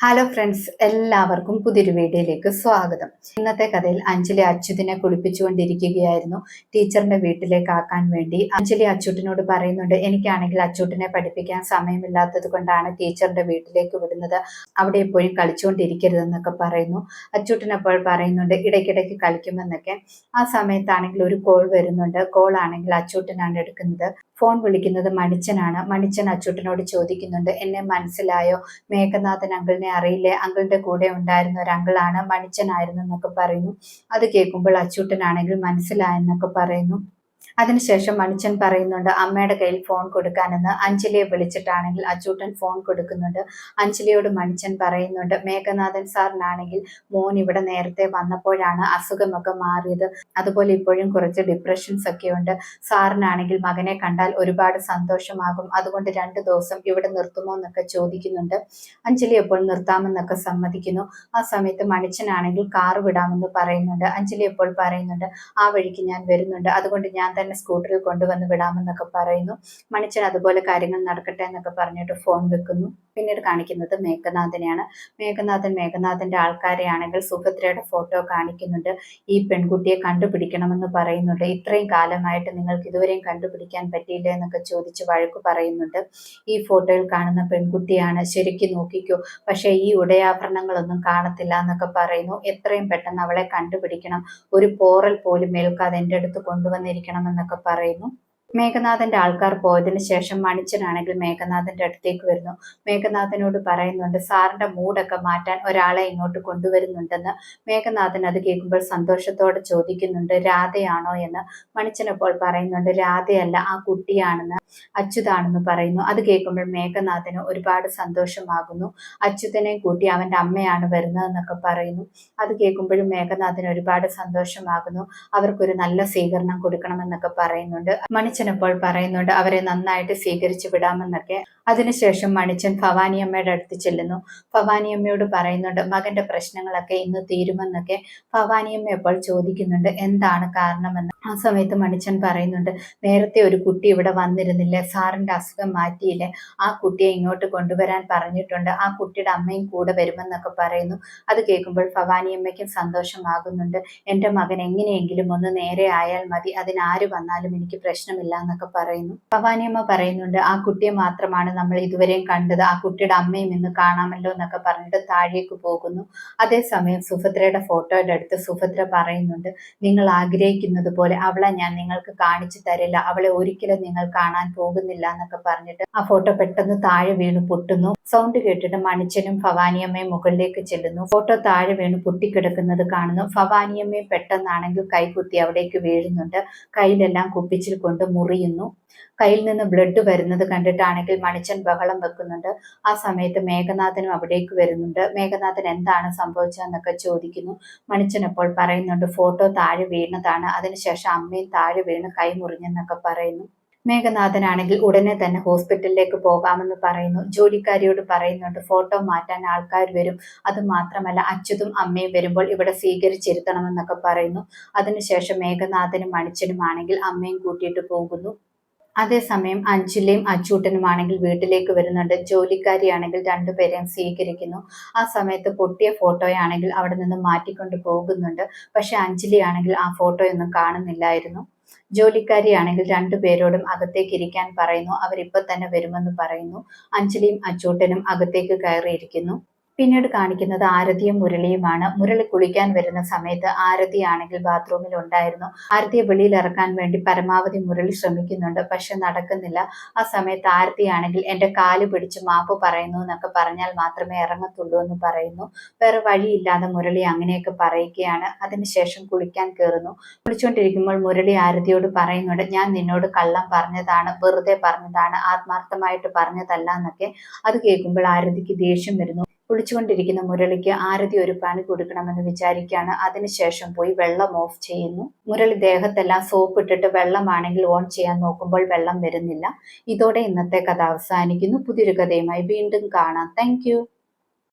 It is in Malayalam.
ഹലോ ഫ്രണ്ട്സ് എല്ലാവർക്കും പുതിയൊരു വീഡിയോയിലേക്ക് സ്വാഗതം. ഇന്നത്തെ കഥയിൽ അഞ്ജലി അച്യുതിനെ കുളിപ്പിച്ചുകൊണ്ടിരിക്കുകയായിരുന്നു. ടീച്ചറിന്റെ വീട്ടിലേക്ക് ആക്കാൻ വേണ്ടി അഞ്ജലി അച്യുട്ടിനോട് പറയുന്നുണ്ട് എനിക്കാണെങ്കിൽ അച്യുട്ടിനെ പഠിപ്പിക്കാൻ സമയമില്ലാത്തത് കൊണ്ടാണ് ടീച്ചറിന്റെ വീട്ടിലേക്ക് വിടുന്നത്. അവിടെ എപ്പോഴും കളിച്ചുകൊണ്ടിരിക്കരുതെന്നൊക്കെ പറയുന്നു. അച്യുട്ടിന് അപ്പോൾ പറയുന്നുണ്ട് ഇടയ്ക്കിടയ്ക്ക് കളിക്കുമെന്നൊക്കെ. ആ സമയത്താണെങ്കിൽ ഒരു കോൾ വരുന്നുണ്ട്. കോൾ ആണെങ്കിൽ അച്യുട്ടിനാണ് എടുക്കുന്നത്. ഫോൺ വിളിക്കുന്നത് മണിച്ചനാണ്. മണിച്ചൻ അച്യുട്ടിനോട് ചോദിക്കുന്നുണ്ട് എന്നെ മനസ്സിലായോ? മേഘനാഥൻ അങ്കിളിനെ അറിയില്ലേ? അങ്കിളിന്റെ കൂടെ ഉണ്ടായിരുന്ന ഒരു അങ്കിളാണ് മണിച്ചനായിരുന്നു എന്നൊക്കെ പറയുന്നു. അത് കേൾക്കുമ്പോൾ അച്ചൂട്ടനാണെങ്കിൽ മനസ്സിലായെന്നൊക്കെ പറയുന്നു. അതിനുശേഷം മണിച്ചൻ പറയുന്നുണ്ട് അമ്മയുടെ കയ്യിൽ ഫോൺ കൊടുക്കാനെന്ന് അഞ്ജലിയെ വിളിച്ചിട്ടാണെങ്കിൽ അച്ചൂട്ടൻ ഫോൺ കൊടുക്കുന്നുണ്ട്. അഞ്ജലിയോട് മണിച്ചൻ പറയുന്നുണ്ട് മേഘനാഥൻ സാറിനാണെങ്കിൽ മോൻ ഇവിടെ നേരത്തെ വന്നപ്പോഴാണ് അസുഖമൊക്കെ മാറിയത്. അതുപോലെ ഇപ്പോഴും കുറച്ച് ഡിപ്രഷൻസ് ഒക്കെ ഉണ്ട് സാറിനാണെങ്കിൽ മകനെ കണ്ടാൽ ഒരുപാട് സന്തോഷമാകും. അതുകൊണ്ട് രണ്ട് ദിവസം ഇവിടെ നിർത്തുമോ എന്നൊക്കെ ചോദിക്കുന്നുണ്ട്. അഞ്ജലി എപ്പോൾ നിർത്താമെന്നൊക്കെ സമ്മതിക്കുന്നു. ആ സമയത്ത് മണിച്ചനാണെങ്കിൽ കാർ വിടാമെന്ന് പറയുന്നുണ്ട്. അഞ്ജലി എപ്പോൾ പറയുന്നുണ്ട് ആ വഴിക്ക് ഞാൻ വരുന്നുണ്ട്. അതുകൊണ്ട് ഞാൻ തന്നെ സ്കൂട്ടറിൽ കൊണ്ടുവന്ന് വിടാമെന്നൊക്കെ പറയുന്നു. മണിച്ചൻ അതുപോലെ കാര്യങ്ങൾ നടക്കട്ടെ എന്നൊക്കെ പറഞ്ഞിട്ട് ഫോൺ വെക്കുന്നു. പിന്നീട് കാണിക്കുന്നത് മേഘനാഥനെയാണ്. മേഘനാഥൻ മേഘനാഥന്റെ ആൾക്കാരെയാണെങ്കിൽ സുഭദ്രയുടെ ഫോട്ടോ കാണിക്കുന്നുണ്ട്. ഈ പെൺകുട്ടിയെ കണ്ടുപിടിക്കണമെന്ന് പറയുന്നുണ്ട്. ഇത്രയും കാലമായിട്ട് നിങ്ങൾക്ക് ഇതുവരെയും കണ്ടുപിടിക്കാൻ പറ്റിയില്ല എന്നൊക്കെ ചോദിച്ച് വഴക്ക് പറയുന്നുണ്ട്. ഈ ഫോട്ടോയിൽ കാണുന്ന പെൺകുട്ടിയാണ് ശരിക്കും നോക്കിക്കോ. പക്ഷേ ഈ ഉടയാഭരണങ്ങളൊന്നും കാണത്തില്ല എന്നൊക്കെ പറയുന്നു. എത്രയും പെട്ടെന്ന് അവളെ കണ്ടുപിടിക്കണം. ഒരു പോറൽ പോലും ഏൽക്കാതെ എന്റെ അടുത്ത് കൊണ്ടുവന്നിരിക്കണം. എന്നൊക്കെ പറയുന്നു. മേഘനാഥന്റെ ആൾക്കാർ പോയതിന് ശേഷം മണിച്ചനാണെങ്കിൽ മേഘനാഥന്റെ അടുത്തേക്ക് വരുന്നു. മേഘനാഥനോട് പറയുന്നുണ്ട് സാറിന്റെ മൂഡൊക്കെ മാറ്റാൻ ഒരാളെ ഇങ്ങോട്ട് കൊണ്ടുവരുന്നുണ്ടെന്ന് മേഘനാഥൻ അത് കേൾക്കുമ്പോൾ സന്തോഷത്തോടെ ചോദിക്കുന്നുണ്ട് രാധയാണോ എന്ന്. മണിച്ചനപ്പോൾ പറയുന്നുണ്ട് രാധയല്ല ആ കുട്ടിയാണെന്ന് അച്യുതാണെന്ന് പറയുന്നു. അത് കേൾക്കുമ്പോൾ മേഘനാഥന് ഒരുപാട് സന്തോഷമാകുന്നു. അച്യുതനെ കൂട്ടി അവന്റെ അമ്മയാണ് വരുന്നതെന്നൊക്കെ പറയുന്നു. അത് കേൾക്കുമ്പോഴും മേഘനാഥന് ഒരുപാട് സന്തോഷമാകുന്നു. അവർക്കൊരു നല്ല സ്വീകരണം കൊടുക്കണമെന്നൊക്കെ പറയുന്നുണ്ട്. മണിച്ചനപ്പോൾ പറയുന്നുണ്ട് അവരെ നന്നായിട്ട് സ്വീകരിച്ചു വിടാമെന്നൊക്കെ. അതിനുശേഷം മണിച്ചൻ ഭവാനിയമ്മയുടെ അടുത്ത് ചെല്ലുന്നു. ഭവാനിയമ്മയോട് പറയുന്നുണ്ട് മകന്റെ പ്രശ്നങ്ങളൊക്കെ ഇന്ന് തീരുമെന്നൊക്കെ. ഭവാനിയമ്മ എപ്പോൾ ചോദിക്കുന്നുണ്ട് എന്താണ് കാരണമെന്ന്? ആ സമയത്ത് മണിച്ചൻ പറയുന്നുണ്ട് നേരത്തെ ഒരു കുട്ടി ഇവിടെ വന്നിരുന്നില്ലേ സാറിന്റെ അസുഖം മാറ്റിയില്ലേ? ആ കുട്ടിയെ ഇങ്ങോട്ട് കൊണ്ടുവരാൻ പറഞ്ഞിട്ടുണ്ട് ആ കുട്ടിയുടെ അമ്മയും കൂടെ വരുമെന്നൊക്കെ പറയുന്നു. അത് കേൾക്കുമ്പോൾ ഭവാനിയമ്മയ്ക്കും സന്തോഷമാകുന്നുണ്ട് എന്റെ മകൻ എങ്ങനെയെങ്കിലും ഒന്ന് നേരെ ആയാൽ മതി അതിനാര് വന്നാലും എനിക്ക് പ്രശ്നമില്ല. എന്നൊക്കെ പറയുന്നു. ഭവാനിയമ്മ പറയുന്നുണ്ട് ആ കുട്ടിയെ മാത്രമാണ് നമ്മൾ ഇതുവരെയും കണ്ടത്. ആ കുട്ടിയുടെ അമ്മയും ഇന്ന് കാണാമല്ലോ എന്നൊക്കെ പറഞ്ഞിട്ട് താഴേക്ക് പോകുന്നു. അതേസമയം സുഭദ്രയുടെ ഫോട്ടോയുടെ അടുത്ത് സുഭദ്ര പറയുന്നുണ്ട് നിങ്ങൾ ആഗ്രഹിക്കുന്നത് പോലെ അവളെ ഞാൻ നിങ്ങൾക്ക് കാണിച്ചു തരില്ല. അവളെ ഒരിക്കലും നിങ്ങൾ കാണാൻ പോകുന്നില്ല എന്നൊക്കെ പറഞ്ഞിട്ട് ആ ഫോട്ടോ പെട്ടെന്ന് താഴെ വീണ് പൊട്ടുന്നു. സൗണ്ട് കേട്ടിട്ട് മണിച്ചനും ഭവാനിയമ്മയും മുകളിലേക്ക് ചെല്ലുന്നു. ഫോട്ടോ താഴെ വീണ് പൊട്ടിക്കിടക്കുന്നത് കാണുന്നു. ഭവാനിയമ്മയും പെട്ടെന്നാണെങ്കിൽ കൈകുത്തി അവിടേക്ക് വീഴുന്നുണ്ട്. കയ്യിലെല്ലാം കുപ്പിച്ചിൽ കൊണ്ട് മുറിയുന്നു. കയ്യിൽ നിന്ന് ബ്ലഡ് വരുന്നത് കണ്ടിട്ടാണെങ്കിൽ മണിച്ചൻ ബഹളം വെക്കുന്നുണ്ട്. ആ സമയത്ത് മേഘനാഥനും അവിടേക്ക് വരുന്നുണ്ട്. മേഘനാഥൻ എന്താണ് സംഭവിച്ചതെന്നൊക്കെ ചോദിക്കുന്നു. മണിച്ചൻ അപ്പോൾ പറയുന്നുണ്ട് ഫോട്ടോ താഴെ വീണതാണ്. അതിനുശേഷം അമ്മയും താഴെ വീണ് കൈ മുറിഞ്ഞെന്നൊക്കെ പറയുന്നു. മേഘനാഥനാണെങ്കിൽ ഉടനെ തന്നെ ഹോസ്പിറ്റലിലേക്ക് പോകാമെന്ന് പറയുന്നു. ജോലിക്കാരിയോട് പറയുന്നുണ്ട് ഫോട്ടോ മാറ്റാൻ ആൾക്കാർ വരും. അത് മാത്രമല്ല അച്യുതും അമ്മയും വരുമ്പോൾ ഇവിടെ സ്വീകരിച്ചിരുത്തണമെന്നൊക്കെ പറയുന്നു. അതിനുശേഷം മേഘനാഥനും മണിച്ചനും ആണെങ്കിൽ അമ്മയും കൂട്ടിയിട്ട് പോകുന്നു. അതേസമയം അഞ്ചിലെയും അച്ചൂട്ടനുമാണെങ്കിൽ വീട്ടിലേക്ക് വരുന്നുണ്ട്. ജോലിക്കാരിയാണെങ്കിൽ രണ്ടുപേരെയും സ്വീകരിക്കുന്നു. ആ സമയത്ത് പൊട്ടിയ ഫോട്ടോയാണെങ്കിൽ അവിടെ നിന്ന് മാറ്റിക്കൊണ്ട് പോകുന്നുണ്ട്. പക്ഷെ അഞ്ജലി ആണെങ്കിൽ ആ ഫോട്ടോയൊന്നും കാണുന്നില്ലായിരുന്നു. ജോലിക്കാരിയാണെങ്കിൽ രണ്ടുപേരോടും അകത്തേക്ക് ഇരിക്കാൻ പറയുന്നു. അവരിപ്പോൾ തന്നെ വരുമെന്ന് പറയുന്നു. അഞ്ജലിയും അച്ചൂട്ടനും അകത്തേക്ക് കയറിയിരിക്കുന്നു. പിന്നീട് കാണിക്കുന്നത് ആരതിയും മുരളിയുമാണ്. മുരളി കുളിക്കാൻ വരുന്ന സമയത്ത് ആരതി ആണെങ്കിൽ ബാത്റൂമിൽ ഉണ്ടായിരുന്നു. ആരതിയെ വെളിയിൽ ഇറക്കാൻ വേണ്ടി പരമാവധി മുരളി ശ്രമിക്കുന്നുണ്ട്. പക്ഷെ നടക്കുന്നില്ല. ആ സമയത്ത് ആരതി ആണെങ്കിൽ എന്റെ കാൽ പിടിച്ച് മാപ്പ് പറയുന്നു എന്നൊക്കെ പറഞ്ഞാൽ മാത്രമേ ഇറങ്ങത്തുള്ളൂ എന്ന് പറയുന്നു. വേറെ വഴിയില്ലാതെ മുരളി അങ്ങനെയൊക്കെ പറയുകയാണ്. അതിനുശേഷം കുളിക്കാൻ കയറുന്നു. കുളിച്ചുകൊണ്ടിരിക്കുമ്പോൾ മുരളി ആരതിയോട് പറയുന്നുണ്ട് ഞാൻ നിന്നോട് കള്ളം പറഞ്ഞതാണ്. വെറുതെ പറഞ്ഞതാണ്. ആത്മാർത്ഥമായിട്ട് പറഞ്ഞതല്ല എന്നൊക്കെ. അത് കേൾക്കുമ്പോൾ ആരതിക്ക് ദേഷ്യം വരുന്നു. കുളിച്ചുകൊണ്ടിരിക്കുന്ന മുരളിക്ക് ആരതി ഒരു പാൻ കൊടുക്കണമെന്ന് വിചാരിക്കുകയാണ്. അതിനുശേഷം പോയി വെള്ളം ഓഫ് ചെയ്യുന്നു. മുരളി ദേഹത്തെല്ലാം സോപ്പ് ഇട്ടിട്ട് വെള്ളമാണെങ്കിൽ ഓൺ ചെയ്യാൻ നോക്കുമ്പോൾ വെള്ളം വരുന്നില്ല. ഇതോടെ ഇന്നത്തെ കഥ അവസാനിക്കുന്നു. പുതിയൊരു കഥയുമായി വീണ്ടും കാണാം. താങ്ക്